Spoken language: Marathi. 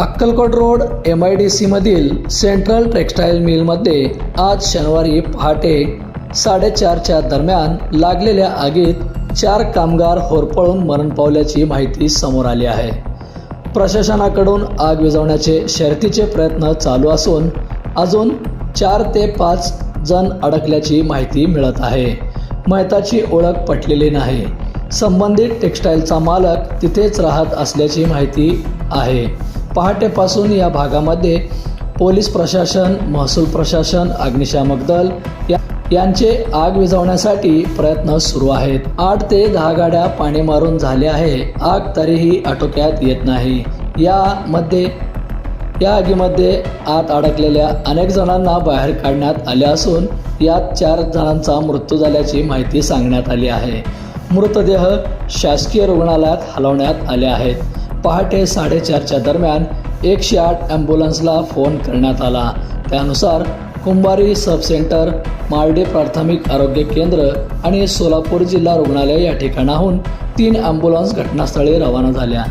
Akkalkot road M I D सीमधील central textile मिलमध्ये आज शनिवारी पहाटे साडेचारच्या दरम्यान लागलेल्या आगीत चार कामगार होरपळून मरण पावल्याची माहिती समोर आली आहे. प्रशासनाकडून आग विझवण्याचे शर्तीचे प्रयत्न चालू असून अजून चार ते पाच जण अडकल्याची माहिती मिळत आहे. मयताची ओळख पटलेली नाही. संबंधित टेक्स्टाईलचा मालक तिथेच राहत असल्याची माहिती आहे. पहाटेपासून या भागामध्ये पोलीस प्रशासन महसूल प्रशासन अग्निशामक दल या यांचे आग विझवण्यासाठी प्रयत्न सुरू आहेत. आठ ते दहा गाड्या पाणी मारून झाले आहे. आग तरीही आटोक्यात येत नाही. यामध्ये या आगीमध्ये आत अडकलेल्या अनेक जणांना बाहेर काढण्यात आले असून यात चार जणांचा मृत्यू झाल्याची माहिती सांगण्यात आली आहे. मृतदेह शासकीय रुग्णालयात हलवण्यात आले आहेत. पहाटे साडेचारच्या दरम्यान एकशे आठ ॲम्ब्युलन्सला फोन करण्यात आला. त्यानुसार कुंभारी सब सेंटर मार्डे प्राथमिक आरोग्य केंद्र आणि सोलापूर जिल्हा रुग्णालय या ठिकाणाहून तीन ॲम्ब्युलन्स घटनास्थळी रवाना झाल्या.